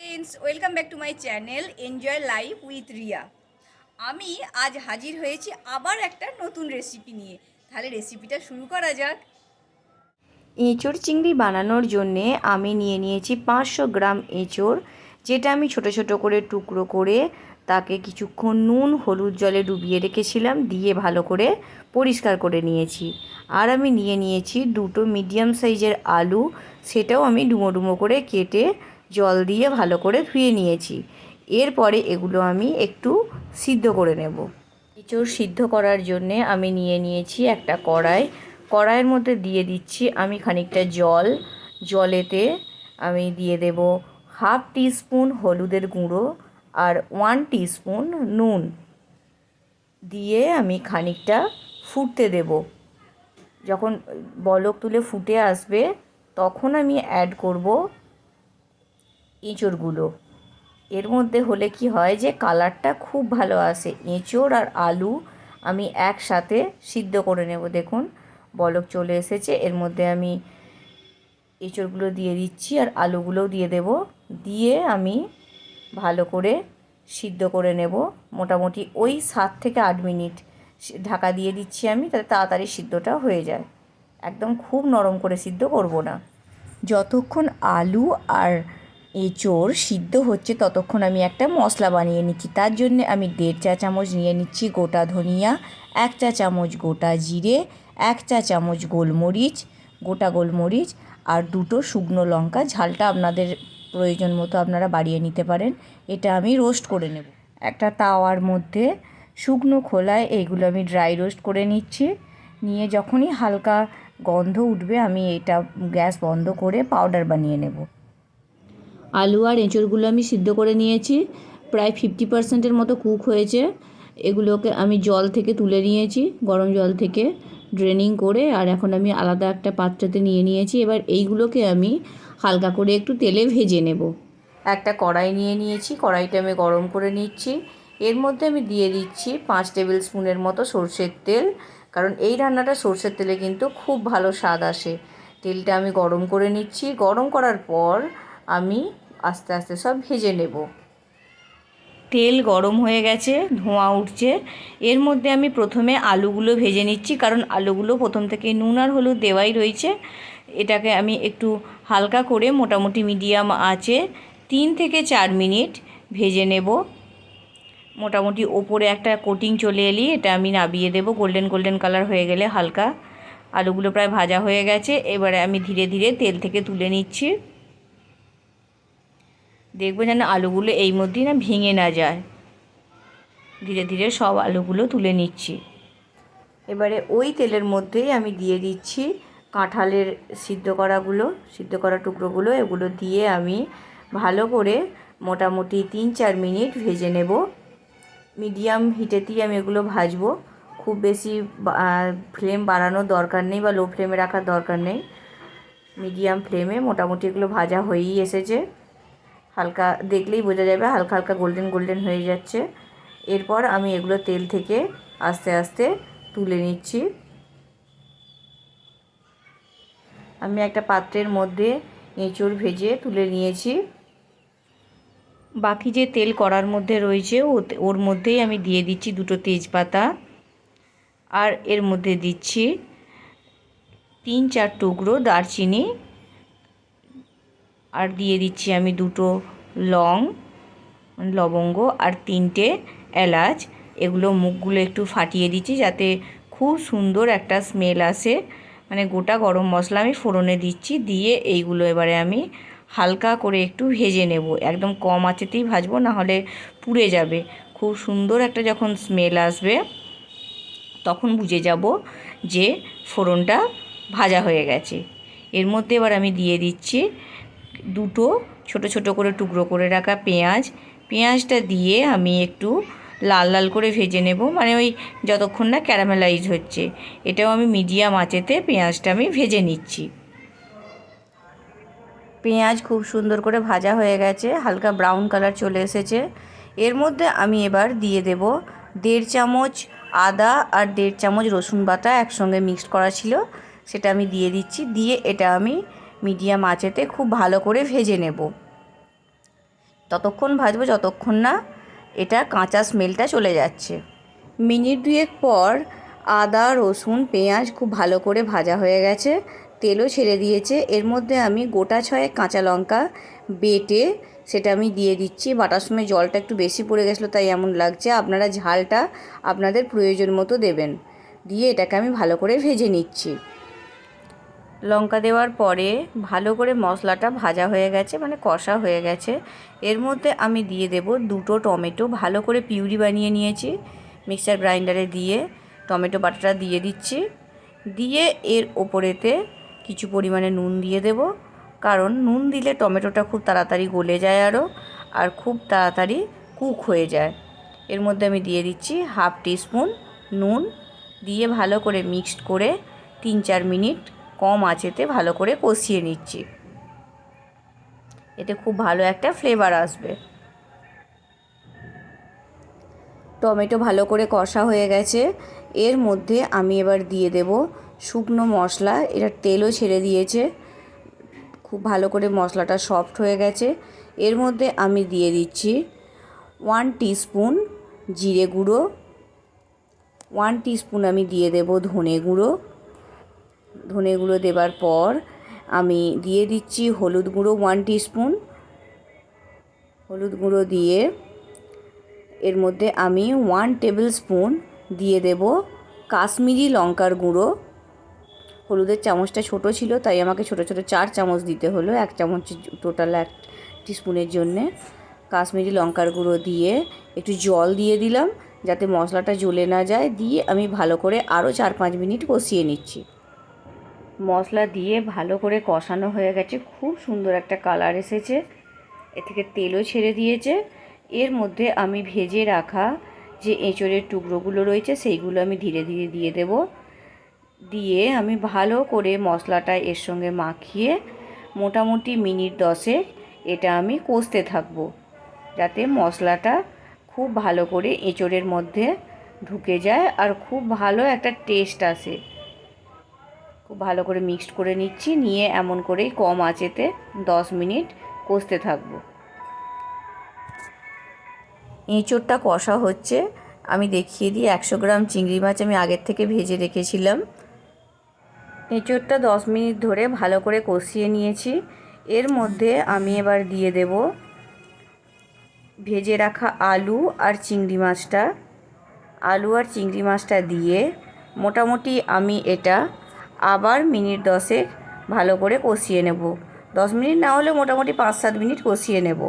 Friends welcome back to my channel enjoy life with Riya আমি আজ হাজির হয়েছি আবার একটা নতুন রেসিপি নিয়ে। তাহলে রেসিপিটা শুরু করা যাক। এঁচোড় চিংড়ি বানানোর জন্যে আমি নিয়ে নিয়েছি পাঁচশো গ্রাম এঁচোড়, যেটা আমি ছোট ছোট করে টুকরো করে তাকে কিছুক্ষণ নুন, হলুদ জলে ডুবিয়ে রেখেছিলাম, দিয়ে ভালো করে পরিষ্কার করে নিয়েছি। আর আমি নিয়ে নিয়েছি দুটো মিডিয়াম সাইজের আলু, সেটাও আমি ডুমো ডুমো করে কেটে জল দিয়ে ভালো করে ধুয়ে নিয়েছি। এরপরে এগুলো আমি একটু সিদ্ধ করে নেব। এঁচোড় সিদ্ধ করার জন্যে আমি নিয়ে নিয়েছি একটা কড়াই। কড়াইয়ের মধ্যে দিয়ে দিচ্ছি আমি খানিকটা জল। জলেতে আমি দিয়ে দেব হাফ টিস্পুন হলুদের গুঁড়ো আর ওয়ান টিস্পুন নুন। দিয়ে আমি খানিকটা ফুটতে দেব। যখন বলক তুলে ফুটে আসবে, তখন আমি অ্যাড করব এঁচড়গুলো। এর মধ্যে হলে কি হয় যে কালারটা খুব ভালো আসে। এঁচড় আর আলু আমি একসাথে সিদ্ধ করে নেব, দেখুন। বলক চলে এসেছে, এর মধ্যে আমি এঁচড়গুলো দিয়ে দিচ্ছি আর আলুগুলোও দিয়ে দেব। দিয়ে আমি ভালো করে সিদ্ধ করে নেব। মোটামুটি ওই সাত থেকে আট মিনিট ঢাকা দিয়ে দিচ্ছি আমি, তাতে তাড়াতাড়ি সিদ্ধটা হয়ে যায়। একদম খুব নরম করে সিদ্ধ করব না। যতক্ষণ আলু আর এঁচোড় সিদ্ধ হচ্ছে ততক্ষণ আমি একটা মশলা বানিয়ে নিচ্ছি। তার জন্য আমি দেড় চা চামচ নিয়ে নিচ্ছি গোটা ধনিয়া, এক চা চামচ গোটা জিরে, এক চা চামচ গোলমরিচ, গোটা গোলমরিচ আর দুটো শুকনো লঙ্কা। ঝালটা আপনাদের প্রয়োজন মতো আপনারা বাড়িয়ে নিতে পারেন। এটা আমি রোস্ট করে নেব। একটা তাওয়ার মধ্যে শুকনো খোলায় এইগুলো আমি ড্রাই রোস্ট করে নিচ্ছি। নিয়ে যখনই হালকা গন্ধ উঠবে আমি এটা গ্যাস বন্ধ করে পাউডার বানিয়ে নেব। আলু আর এঁচড়গুলো আমি সিদ্ধ করে নিয়েছি। প্রায় ফিফটি পার্সেন্টের মতো কুক হয়েছে। এগুলোকে আমি জল থেকে তুলে নিয়েছি, গরম জল থেকে ড্রেনিং করে, আর এখন আমি আলাদা একটা পাত্রতে নিয়ে নিয়েছি। এবার এইগুলোকে আমি হালকা করে একটু তেলে ভেজে নেব। একটা কড়াই নিয়ে নিয়েছি, কড়াইটা আমি গরম করে নিচ্ছি। এর মধ্যে আমি দিয়ে দিচ্ছি পাঁচ টেবিল স্পুনের মতো সর্ষের তেল, কারণ এই রান্নাটা সর্ষের তেলে কিন্তু খুব ভালো স্বাদ আসে। তেলটা আমি গরম করে নিচ্ছি। গরম করার পর আমি আস্তে আস্তে সব ভেজে নেব। তেল গরম হয়ে গেছে, ধোঁয়া উঠছে। এর মধ্যে আমি প্রথমে আলুগুলো ভেজে নিচ্ছি, কারণ আলুগুলো প্রথম থেকে নুন আর হলুদ দেওয়াই রয়েছে। এটাকে আমি একটু হালকা করে মোটামুটি মিডিয়াম আছে তিন থেকে চার মিনিট ভেজে নেব। মোটামুটি ওপরে একটা কোটিং চলে এলি, এটা আমি নাবিয়ে দেবো। গোল্ডেন গোল্ডেন কালার হয়ে গেলে হালকা। আলুগুলো প্রায় ভাজা হয়ে গেছে, এবারে আমি ধীরে ধীরে তেল থেকে তুলে নিচ্ছি। দেখব যেন আলুগুলো এই মধ্যেই না ভেঙে না যায়। ধীরে ধীরে সব আলুগুলো তুলে নিচ্ছি। এবারে ওই তেলের মধ্যেই আমি দিয়ে দিচ্ছি কাঁঠালের সিদ্ধ করাগুলো, সিদ্ধ করা টুকরোগুলো, এগুলো দিয়ে আমি ভালো করে মোটামুটি তিন চার মিনিট ভেজে নেব। মিডিয়াম হিটেতেই আমি এগুলো ভাজবো। খুব বেশি ফ্লেম বাড়ানোর দরকার নেই বা লো ফ্লেমে রাখার দরকার নেই। মিডিয়াম ফ্লেমে মোটামুটি এগুলো ভাজা হয়েই এসেছে। হালকা দেখলেই বোঝা যাবে, হালকা হালকা গোল্ডেন গোল্ডেন হয়ে যাচ্ছে। এরপর আমি এগুলো তেল থেকে আস্তে আস্তে তুলে নিচ্ছি। আমি একটা পাত্রের মধ্যে এঁচড় ভেজে তুলে নিয়েছি। বাকি যে তেল কড়ার মধ্যে রয়েছে ওর মধ্যেই আমি দিয়ে দিচ্ছি দুটো তেজপাতা। আর এর মধ্যে দিচ্ছি তিন চার টুকরো দারচিনি। আর দিয়ে দিচ্ছি আমি দুটো লং, লবঙ্গ আর তিনটে এলাচ। এগুলো মুখগুলো একটু ফাটিয়ে দিচ্ছি যাতে খুব সুন্দর একটা স্মেল আসে। মানে গোটা গরম মশলা আমি ফোড়নে দিচ্ছি, দিয়ে এইগুলো এবারে আমি হালকা করে একটু ভেজে নেব। একদম কম আঁচেতেই ভাজবো, না হলে পুড়ে যাবে। খুব সুন্দর একটা যখন স্মেল আসবে, তখন বুঝে যাব যে ফোড়নটা ভাজা হয়ে গেছে। এর মধ্যে এবার আমি দিয়ে দিচ্ছি দুটো ছোট ছোট করে টুকরো করে রাখা পেঁয়াজ। পেঁয়াজটা দিয়ে আমি একটু লাল লাল করে ভেজে নেব। মানে ওই যতক্ষণ না ক্যারামেলাইজ হচ্ছে। এটাও আমি মিডিয়াম আঁচেতে পেঁয়াজটা আমি ভেজে নিচ্ছি। পেঁয়াজ খুব সুন্দর করে ভাজা হয়ে গেছে। হালকা ব্রাউন কালার চলে এসেছে। এর মধ্যে আমি এবার দিয়ে দেব দেড় চামচ আদা আর দেড় চামচ রসুন বাটা একসঙ্গে মিক্সড করা ছিল। সেটা আমি দিয়ে দিচ্ছি। দিয়ে এটা আমি মিডিয়াম আঁচেতে খুব ভালো করে ভেজে নেব। ততক্ষণ ভাজবো, যতক্ষণ না এটা কাঁচা স্মেলটা চলে যাচ্ছে। মিনিট দুয়েক পর আদা, রসুন, পেঁয়াজ খুব ভালো করে ভাজা হয়ে গেছে। তেলও ছেড়ে দিয়েছে। এর মধ্যে আমি গোটা ছয়েক কাঁচা লঙ্কা বেটে সেটা আমি দিয়ে দিচ্ছি। বাটার সময় জলটা একটু বেশি পড়ে গেছিল, তাই এমন লাগছে। আপনারা ঝালটা আপনাদের প্রয়োজন মতো দেবেন। দিয়ে এটাকে আমি ভালো করে ভেজে নিচ্ছি। লঙ্কা দেওয়ার পরে ভালো করে মশলাটা ভাজা হয়ে গেছে মানে কষা হয়ে গেছে। এর মধ্যে আমি দিয়ে দেব দুটো টমেটো, ভালো করে পিউরি বানিয়ে নিয়েছি মিক্সার গ্রাইন্ডারে দিয়ে। টমেটো বাটাটা দিয়ে দিচ্ছি। দিয়ে এর ওপরেতে কিছু পরিমাণে নুন দিয়ে দেব, কারণ নুন দিলে টমেটোটা খুব তাড়াতাড়ি গলে যায় আরও আর খুব তাড়াতাড়ি কুক হয়ে যায়। এর মধ্যে আমি দিয়ে দিচ্ছি হাফ টিস্পুন নুন, দিয়ে ভালো করে মিক্সড করে তিন চার মিনিট কম আঁচেতে ভালো করে কষিয়ে নিচ্ছি। এতে খুব ভালো একটা ফ্লেভার আসবে। টমেটো ভালো করে কষা হয়ে গেছে। এর মধ্যে আমি এবার দিয়ে দেব শুকনো মশলা। এটা তেলও ছেড়ে দিয়েছে। খুব ভালো করে মশলাটা সফট হয়ে গেছে। এর মধ্যে আমি দিয়ে দিচ্ছি ওয়ান টিস্পুন জিরে গুঁড়ো। ওয়ান টিস্পুন আমি দিয়ে দেব ধনে গুঁড়ো। ধনে গুঁড়ো দেবার পর আমি দিয়ে দিচ্ছি হলুদ গুঁড়ো ওয়ান টিস্পুন হলুদ গুঁড়ো দিয়ে এর মধ্যে আমি ওয়ান টেবিল স্পুন দিয়ে দেব কাশ্মীরি লঙ্কার গুঁড়ো। হলুদের চামচটা ছোট ছিল, তাই আমাকে ছোট ছোট চার চামচ দিতে হলো, এক চামচ টোটাল এক টিস্পুনের জন্যে। কাশ্মীরি লঙ্কার গুঁড়ো দিয়ে একটু জল দিয়ে দিলাম, যাতে মশলাটা জ্বলে না যায়। দিয়ে আমি ভালো করে আরও চার পাঁচ মিনিট কষিয়ে নিচ্ছি। মশলা দিয়ে ভালো করে কষানো হয়ে গেছে। খুব সুন্দর একটা কালার এসেছে। এ থেকে তেলও ছেড়ে দিয়েছে। এর মধ্যে আমি ভেজে রাখা যে এঁচড়ের টুকরোগুলো রয়েছে, সেইগুলো আমি ধীরে ধীরে দিয়ে দেব। দিয়ে আমি ভালো করে মশলাটা এর সঙ্গে মাখিয়ে মোটামুটি মিনিট দশে এটা আমি কষতে থাকব, যাতে মশলাটা খুব ভালো করে এঁচড়ের মধ্যে ঢুকে যায় আর খুব ভালো একটা টেস্ট আসে। খুব ভালো করে মিক্সড করে নিচ্ছি, নিয়ে এমন করেই কম আঁচেতে দশ মিনিট কষতে থাকব। এঁচোড়টা কষা হচ্ছে। আমি দেখিয়ে দিই, একশো গ্রাম চিংড়ি মাছ আমি আগের থেকে ভেজে রেখেছিলাম। এঁচোড়টা দশ মিনিট ধরে ভালো করে কষিয়ে নিয়েছি। এর মধ্যে আমি এবার দিয়ে দেব ভেজে রাখা আলু আর চিংড়ি মাছটা। আলু আর চিংড়ি মাছটা দিয়ে মোটামুটি আমি এটা আবার মিনিট দশেক ভালো করে কষিয়ে নেব। দশ মিনিট না হলে মোটামুটি পাঁচ সাত মিনিট কষিয়ে নেব।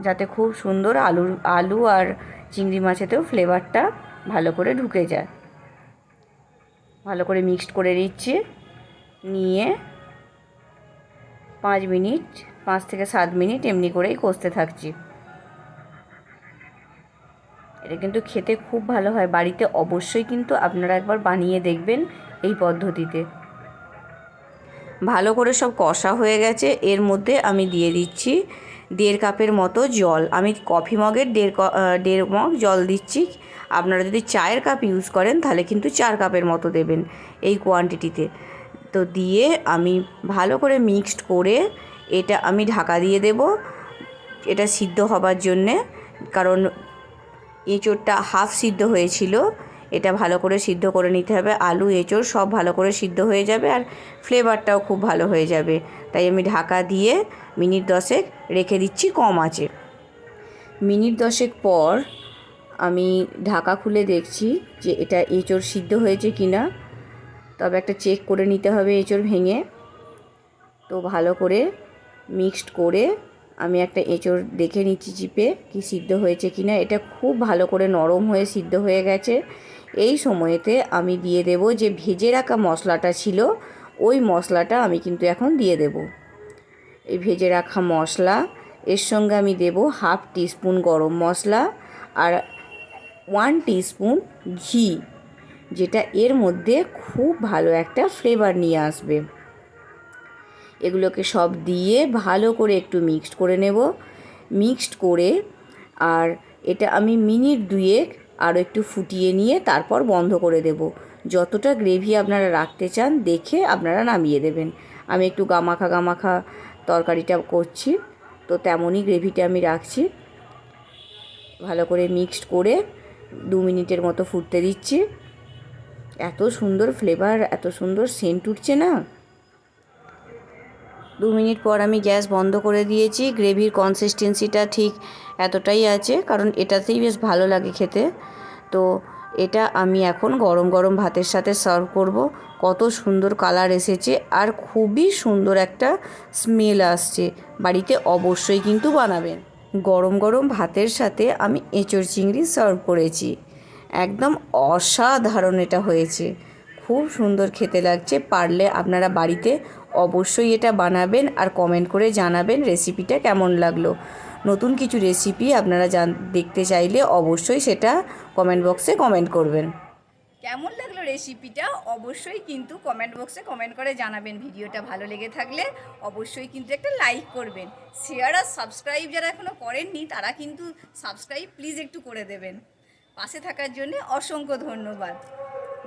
যাতে খুব সুন্দর আলু আলু আর চিংড়ি মাছেতেও ফ্লেভারটা ভালো করে ঢুকে যায়। ভালো করে মিক্সড করে নিচ্ছি। নিয়ে পাঁচ মিনিট, পাঁচ থেকে সাত মিনিট এমনি করেই কষতে থাকছি। এটা কিন্তু খেতে খুব ভালো হয়। বাড়িতে অবশ্যই কিন্তু আপনারা একবার বানিয়ে দেখবেন। এই পদ্ধতিতে। ভালো করে সব কষা হয়ে গেছে। এর মধ্যে আমি দিয়ে দিচ্ছি দেড় কাপের মতো জল। আমি কফি মগের দেড় দেড় মগ জল দিচ্ছি। আপনারা যদি চায়ের কাপ ইউজ করেন, তাহলে কিন্তু চার কাপের মতো দেবেন এই কোয়ান্টিটিতে তো দিয়ে আমি ভালো করে মিক্সড করে এটা আমি ঢাকা দিয়ে দেব। এটা সিদ্ধ হবার জন্যে। কারণ এঁচোড়টা হাফ সিদ্ধ হয়েছিল। এটা ভালো করে সিদ্ধ করে নিতে হবে। আলু, এঁচোড় সব ভালো করে সিদ্ধ হয়ে যাবে আর ফ্লেভারটাও খুব ভালো হয়ে যাবে। তাই আমি ঢাকা দিয়ে মিনিট দশেক রেখে দিচ্ছি কম আছে। মিনিট দশেক পর আমি ঢাকা খুলে দেখছি যে এটা এঁচোড় সিদ্ধ হয়েছে কি না তবে একটা চেক করে নিতে হবে এঁচোড় ভেঙে। তো ভালো করে মিক্সড করে আমি একটা এঁচোড় দেখে নিচ্ছি চিপে কি সিদ্ধ হয়েছে কি না এটা খুব ভালো করে নরম হয়ে সিদ্ধ হয়ে গেছে। এই সময়েতে আমি দিয়ে দেব যে ভেজে রাখা মশলাটা ছিল, ওই মশলাটা আমি কিন্তু এখন দিয়ে দেব। এই ভেজে রাখা মশলা, এর সঙ্গে আমি দেব হাফ টিস্পুন গরম মশলা আর ওয়ান টিস্পুন ঘি, যেটা এর মধ্যে খুব ভালো একটা ফ্লেভার নিয়ে আসবে। এগুলোকে সব দিয়ে ভালো করে একটু মিক্সড করে নেব। মিক্সড করে, আর এটা আমি মিনিট দুয়েক আরও একটু ফুটিয়ে নিয়ে তারপর বন্ধ করে দেব। যতটা গ্রেভি আপনারা রাখতে চান, দেখে আপনারা নামিয়ে দেবেন। আমি একটু গামাখা গামাখা তরকারিটা করছি, তো তেমনই গ্রেভিটা আমি রাখছি। ভালো করে মিক্সড করে দু মিনিটের মতো ফুটতে দিচ্ছি। এত সুন্দর ফ্লেভার, এত সুন্দর সেন্ট উঠছে না? দু মিনিট পর আমি গ্যাস বন্ধ করে দিয়েছি। গ্রেভির কনসিস্টেন্সিটা ঠিক এতটাই আছে, কারণ এটাতেই বেশ ভালো লাগে খেতে। তো এটা আমি এখন গরম গরম ভাতের সাথে সার্ভ করব। কত সুন্দর কালার এসেছে আর খুবই সুন্দর একটা স্মেল আসছে। বাড়িতে অবশ্যই কিন্তু বানাবেন। গরম গরম ভাতের সাথে আমি এঁচড় চিংড়ি সার্ভ করেছি। একদম অসাধারণ এটা হয়েছে। খুব সুন্দর খেতে লাগছে, পারলে আপনারা বাড়িতে অবশ্যই এটা বানাবেন আর কমেন্ট করে জানাবেন রেসিপিটা কেমন লাগল। নতুন কিছু রেসিপি আপনারা জান দেখতে চাইলে অবশ্যই সেটা কমেন্ট বক্সে কমেন্ট করবেন। কেমন লাগল রেসিপিটা অবশ্যই কিন্তু কমেন্ট বক্সে কমেন্ট করে জানাবেন। ভিডিওটা ভালো লেগে থাকলে অবশ্যই কিন্তু একটা লাইক করবেন। শেয়ার আর সাবস্ক্রাইব যারা এখনও করেননি, তারা কিন্তু সাবস্ক্রাইব প্লিজ একটু করে দেবেন। পাশে থাকার জন্য অসংখ্য ধন্যবাদ।